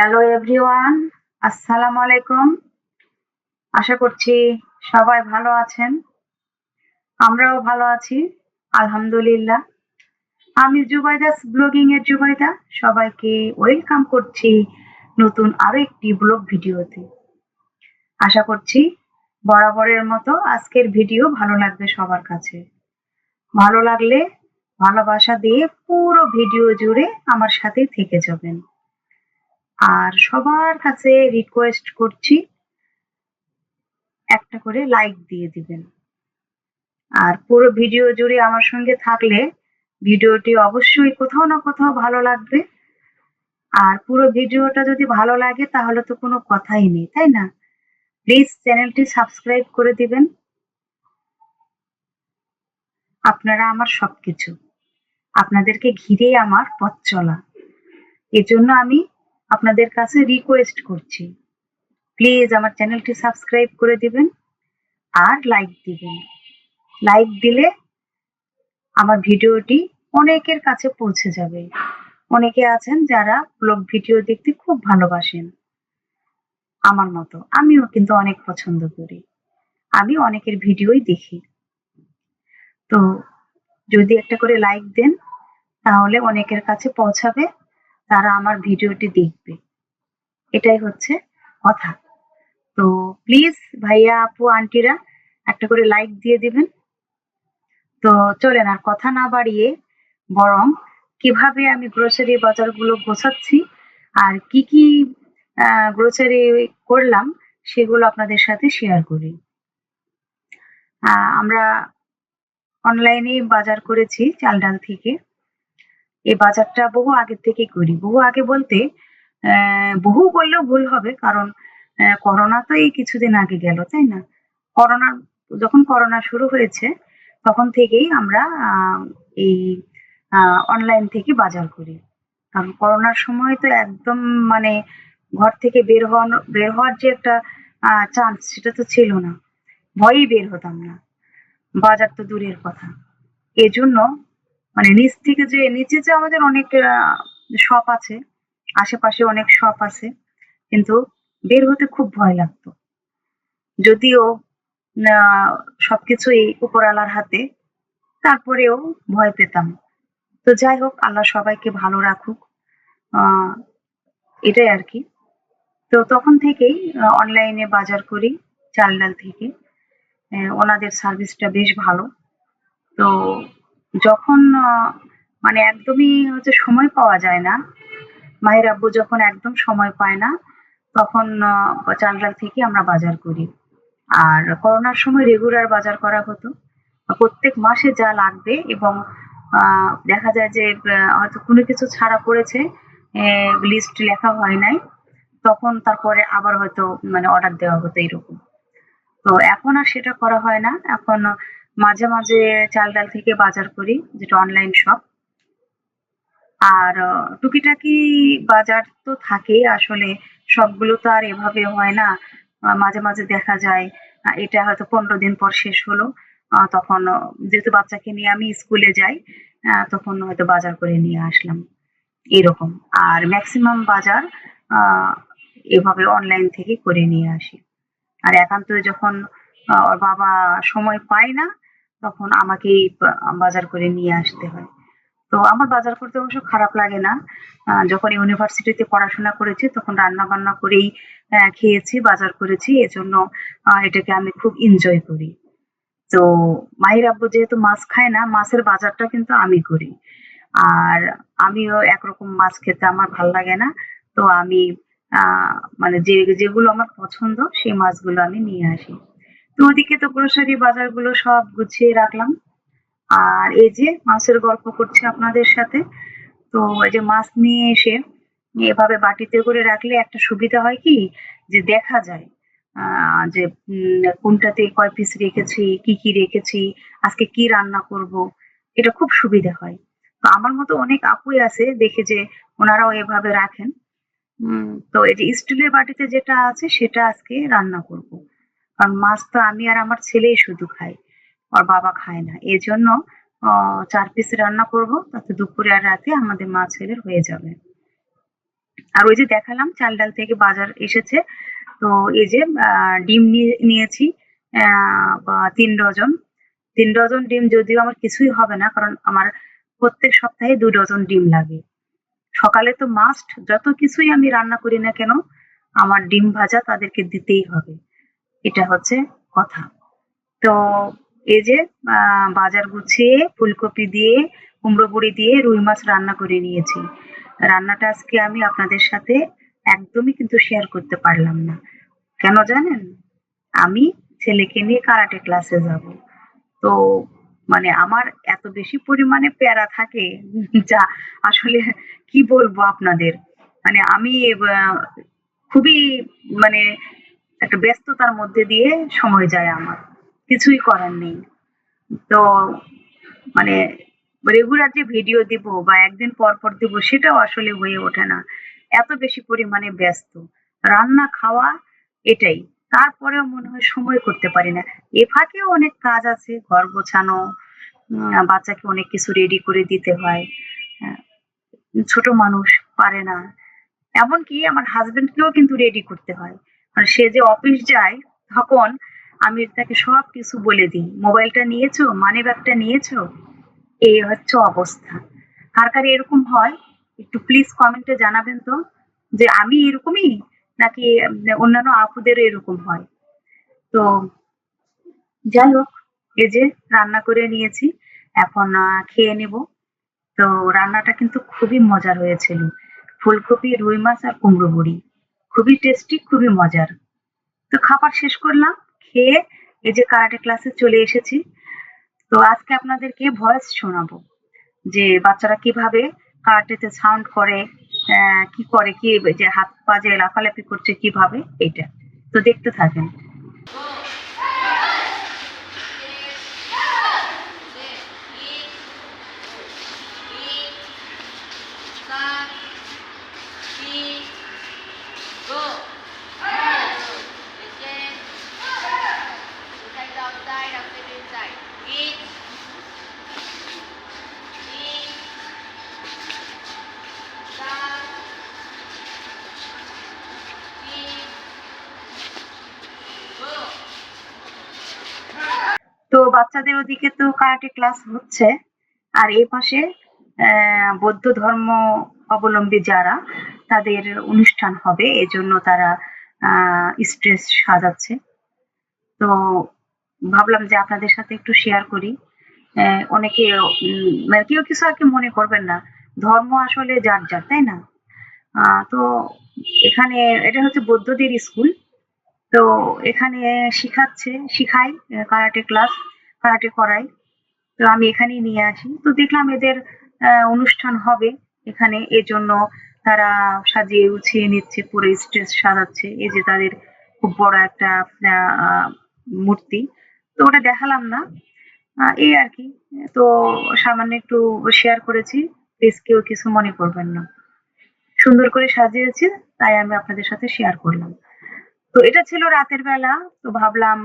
Hello everyone আসসালামু আলাইকুম আশা করছি সবাই ভালো আছেন। আমরাও ভালো আছি, আলহামদুলিল্লাহ। আমি জুবাইদাস ব্লগিং এর জুবাইদা। সবাইকে ওয়েলকাম করছি নতুন আরও একটি ব্লগ ভিডিওতে। আশা করছি বরাবরের মতো আজকের ভিডিও ভালো লাগবে সবার কাছে। ভালো লাগলে ভালোবাসা দিয়ে পুরো ভিডিও জুড়ে আমার সাথে থেকে যাবেন। আর সবার কাছে রিকোয়েস্ট করছি একটা করে লাইক দিয়ে দিবেন। আর পুরো ভিডিও জুড়ে আমার সঙ্গে থাকলে ভিডিওটি অবশ্যই কোথাও না কোথাও ভালো লাগবে। আর পুরো ভিডিওটা যদি ভালো লাগে তাহলে তো কোনো কথাই নেই, তাই না? প্লিজ চ্যানেলটি সাবস্ক্রাইব করে দিবেন। আপনারা আমার সবকিছু। আপনাদেরকে ঘিরেই আমার পথ চলা। এজন্য আমি আপনাদের কাছে রিকোয়েস্ট করছি। প্লিজ আমার চ্যানেলটি সাবস্ক্রাইব করে দিবেন আর লাইক দিবেন। লাইক দিলে আমার ভিডিওটি অনেকের কাছে পৌঁছে যাবে। অনেকে আছেন যারা ব্লগ ভিডিও দেখতে খুব ভালোবাসেন। আমার মতো। আমিও কিন্তু অনেক পছন্দ করি। আমি অনেকের ভিডিওই দেখি। তো যদি একটা করে লাইক দেন, তাহলে অনেকের কাছে পৌঁছাবে। তারা আমার ভিডিওটি দেখবে। এটাই হচ্ছে কথা। তো প্লিজ ভাইয়া, আপু, আন্টিরা, একটা করে লাইক দিয়ে দিবেন। তো চলেন আর কথা না বাড়িয়ে, বরং কীভাবে আমি গ্রোসারি বাজারগুলো গোছাচ্ছি আর কি কি গ্রোসারি করলাম, সেগুলো আপনাদের সাথে শেয়ার করি। আমরা অনলাইনে বাজার করেছি চাল ডাল থেকে। এই বাজারটা বহু আগে থেকেই করি। বহু আগে বলতে বহু বললেও ভুল হবে কারণ করোনা তো এই কিছুদিন আগে গেল, তাই না? করোনা, যখন করোনা শুরু হয়েছে, তখন থেকেই আমরা এই অনলাইন থেকে বাজার করি। কারণ করোনার সময় তো একদম মানে ঘর থেকে বের হওয়ানো বের হওয়ার যে একটা চান্স সেটা তো ছিল না। ভয়েই বের হতাম না। বাজার তো দূরের কথা। এজন্য মানে নিচ থেকে যে, নিচে যে আমাদের অনেক শপ আছে, আশেপাশে অনেক শপ আছে, কিন্তু বের হতে খুব ভয় লাগতো। যদিও সবকিছুই উপরালার হাতে, তারপরেও ভয় পেতাম। তো যাই হোক, আল্লাহ সবাইকে ভালো রাখুক। এটাই আর কি। তো তখন থেকেই অনলাইনে বাজার করি, চাল ডাল থেকে। ওনাদের সার্ভিসটা বেশ ভালো। তো যখন মানে একদমই হচ্ছে সময় পাওয়া যায় না মায়ের আব্বু যখন একদম সময় পায় না, তখন চাল ডাল থেকে আমরা বাজার করি। আর করোনার সময় রেগুলার বাজার করা হতো। প্রত্যেক মাসে যা লাগবে এবং দেখা যায় যে হয়তো কোনো কিছু ছাড়া পড়েছে লিস্ট লেখা হয় নাই, তখন তারপরে আবার হয়তো মানে অর্ডার দেওয়া হতো এরকম। তো এখন আর সেটা করা হয় না। এখন মাঝে মাঝে চাল ডাল থেকে বাজার করি, যেটা অনলাইন শপ আর টুকিটাকি বাজার তো থাকেই, আসলে সবগুলো তো আর এভাবে হয় না। মাঝে মাঝে দেখা যায় এটা হয়তো পনেরো দিন পর শেষ হলো। তখন যেহেতু বাচ্চাকে নিয়ে আমি স্কুলে যাই তখন হয়তো বাজার করে নিয়ে আসলাম। এরকম। আর ম্যাক্সিমাম বাজার এভাবে অনলাইন থেকে করে নিয়ে আসি। আর একান্ত যখন ওর বাবা সময় পায় না তখন আমাকেই বাজার করে নিয়ে আসতে হয়। তো আমার বাজার করতে অবশ্য খারাপ লাগে না। যখন ইউনিভার্সিটিতে পড়াশোনা করেছি, তখন রান্না বান্না করেই খেয়েছি, বাজার করেছি। এজন্য এটাকে আমি খুব এনজয় করি। তো মাহির আব্বু যেহেতু মাছ খায় না, মাছের বাজারটা কিন্তু আমি করি। আর আমিও একরকম মাছ খেতে আমার ভালো লাগে না। তো আমি মানে যে, যেগুলো আমার পছন্দ, সেই মাছগুলো আমি নিয়ে আসি। তো ওদিকে তো গ্রোসারি বাজারগুলো সব গুছিয়ে রাখলাম। আর এই যে মাছের গল্প করছি আপনাদের সাথে, তো এই যে মাছ নিয়ে এসে এভাবে বাটিতে করে রাখলে একটা সুবিধা হয় কি? যে দেখা যায় যে কোনটাতে কয় পিস রেখেছি, কি কি রেখেছি, আজকে কি রান্না করব, এটা খুব সুবিধা হয়। তো আমার মতো অনেক আপুই আছে, দেখে যে ওনারাও এভাবে রাখেন। তো এই যে স্টিলের বাটিতে যেটা আছে সেটা আজকে রান্না করব। কারণ মাছ তো আমি আর আমার ছেলেই শুধু খাই আর বাবা খায় না। এই জন্য চার পিস রান্না করব, তাতে দুপুরে আর রাতে আমাদের মা ছেলের হয়ে যাবে। আর ওই যে দেখালাম, চাল ডাল থেকে বাজার এসেছে। তো এই যে ডিম নিয়ে, নিয়েছি তিন ডজন। তিন ডজন ডিম যদিও আমার কিছুই হবে না, কারণ আমার প্রত্যেক সপ্তাহে দু ডজন ডিম লাগে। সকালে তো মাস্ট যত কিছুই আমি রান্না করি না কেন, আমার ডিম ভাজা তাদেরকে দিতেই হবে। এটা হচ্ছে কথা। তো এই যে বাজার গুছিয়ে, ফুলকপি দিয়ে, কুমড়ো বড়ি দিয়ে রুই মাছ রান্না করে নিয়েছি। রান্নাটা আজকে আমি আপনাদের সাথে একদমই কিন্তু শেয়ার করতে পারলাম না। কেন জানেন? আমি ছেলেকে নিয়ে কারাটে ক্লাসে যাব। তো মানে আমার এত বেশি পরিমাণে প্যারা থাকে, যা আসলে কি বলব আপনাদের? মানে আমি খুবই মানে একটা ব্যস্ততার মধ্যে দিয়ে সময় যায় আমার। কিছুই করার নেই। তো মানে রেগুলার যে ভিডিও দিব বা একদিন পর পর দিব সেটাও আসলে হয়ে ওঠে না। এত বেশি পরিমাণে ব্যস্ত। রান্না, খাওয়া এটাই। তারপরেও মনে হয় সময় করতে পারি না। এ ফাঁকেও অনেক কাজ আছে, ঘর গোছানো বাচ্চাকে অনেক কিছু রেডি করে দিতে হয়। ছোট মানুষ পারে না। এমনকি আমার হাজবেন্ডকেও কিন্তু রেডি করতে হয়। কারণ সে যে অফিস যায়, তখন আমি তাকে সব কিছু বলে দিই। মোবাইলটা নিয়েছো? মানি ব্যাগটা নিয়েছো? এই হচ্ছে অবস্থা। কার কার এরকম হয়, একটু প্লিজ কমেন্টে জানাবেন তো, যে আমি এরকমই নাকি অন্যান্য আপুদেরও এরকম হয়? তো যাই হোক, এই যে রান্না করে নিয়েছি, এখন খেয়ে নেব। তো রান্নাটা কিন্তু খুবই মজার হয়েছিল। ফুলকপি, রুই মাছ আর কুমড়ো বড়ি। খুবই টেস্টি খুবই মজার। তো খাবার শেষ করলাম, খেয়ে এই যে কারাটে ক্লাসে চলে এসেছি। তো আজকে আপনাদেরকে ভয়েস শোনাবো, যে বাচ্চারা কীভাবে কারাটেতে সাউন্ড করে কি করে, কি যে হাত পা যে লাফালাফি করছে কীভাবে এটা তো দেখতে থাকেন। বাচ্চাদের ওদিকে তো কারাটে ক্লাস হচ্ছে। আর এই পাশে বৌদ্ধ ধর্ম অবলম্বী যারা, তাদের অনুষ্ঠান হবে। এজন্য তারা স্ট্রেস সাজাচ্ছে। তো ভাবলাম যে আপনাদের সাথে একটু শেয়ার করি। অনেকে মানে কেউ কিছু আর কি মনে করবেন না। ধর্ম আসলে যার যার, তাই না? তো এখানে, এটা হচ্ছে বৌদ্ধদের স্কুল তো এখানে শিখাচ্ছে শিখাই কারাটে ক্লাস কারাটে করাই। তো আমি এখানেই নিয়ে আসি তো দেখলাম এদের অনুষ্ঠান হবে। এখানে এজন্য তারা সাজিয়ে গুছিয়ে নিচ্ছে, পুরো স্টেজ সাজাচ্ছে। এই যে তাদের খুব বড় একটা মূর্তি। তো ওটা দেখালাম না। এই আর কি। তো সামান্য একটু শেয়ার করেছি। প্লিজ কেউ কিছু মনে করবেন না। সুন্দর করে সাজিয়েছি, তাই আমি আপনাদের সাথে শেয়ার করলাম। তো এটা ছিল রাতের বেলা। তো ভাবলাম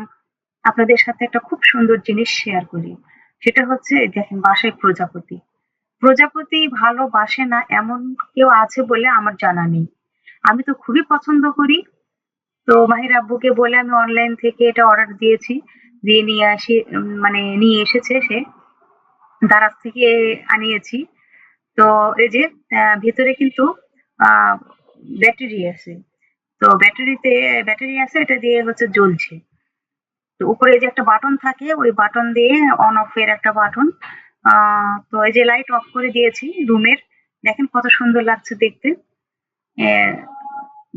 আপনাদের সাথে একটা খুব সুন্দর জিনিস শেয়ার করি। সেটা হচ্ছে, দেখেন বাসায় প্রজাপতি। প্রজাপতি ভালোবাসে না, এমন কেউ আছে বলে আমার জানা নেই। আমি তো খুবই পছন্দ করি। তো মাহির আব্বুকে বলে আমি অনলাইন থেকে এটা অর্ডার দিয়েছি। দিয়ে নিয়ে আসি মানে নিয়ে এসেছে সে। দারাজ থেকে আনিয়েছি। তো এই যে ভেতরে কিন্তু ব্যাটারি আছে। তো ব্যাটারিতে ব্যাটারি আছে, এটা দিয়ে হচ্ছে জ্বলছে। উপরে যে একটা বাটন থাকে, ওই বাটন দিয়ে অন অফ এর একটা বাটন তো এই যে লাইট অফ করে দিয়েছি রুমের দেখেন কত সুন্দর লাগছে দেখতে।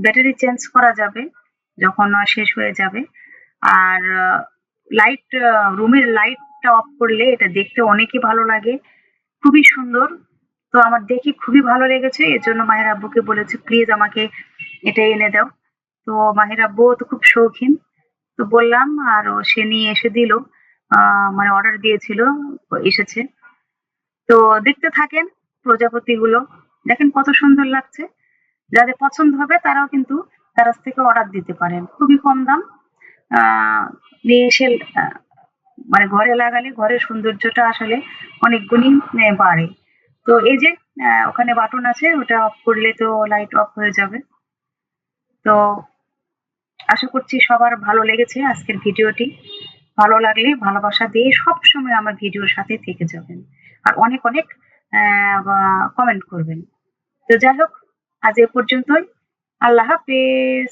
ব্যাটারি চেঞ্জ করা যাবে যখন শেষ হয়ে যাবে। আর লাইট রুমের লাইটটা অফ করলে এটা দেখতে অনেকই ভালো লাগে, খুবই সুন্দর। তো আমার দেখে খুবই ভালো লেগেছে, এর জন্য মাহের আব্বুকে বলেছে প্লিজ আমাকে এটা এনে দাও। তো মাহের আব্বু তো খুব শৌখিন। তো বললাম, আর সে নিয়ে এসে দিল মানে অর্ডার দিয়েছিল, এসেছে। তো দেখতে থাকেন প্রজাপতি গুলো দেখেন কত সুন্দর লাগছে। যাদের পছন্দ হবে তারাও কিন্তু তার থেকে অর্ডার দিতে পারেন। খুবই কম দাম। নিয়ে এসে মানে ঘরে লাগালে, ঘরের সৌন্দর্যটা আসলে অনেক গুণই বাড়ে। তো এই যে ওখানে বাটন আছে, ওটা অফ করলে তো লাইট অফ হয়ে যাবে। তো আশা করছি সবার ভালো লেগেছে আজকের ভিডিওটি। ভালো লাগলে, ভালোবাসা দিয়ে সব সময় আমার ভিডিওর সাথে থেকে যাবেন। আর অনেক অনেক কমেন্ট করবেন। তো যাই হোক, আজ এ পর্যন্তই। আল্লাহ হাফেজ।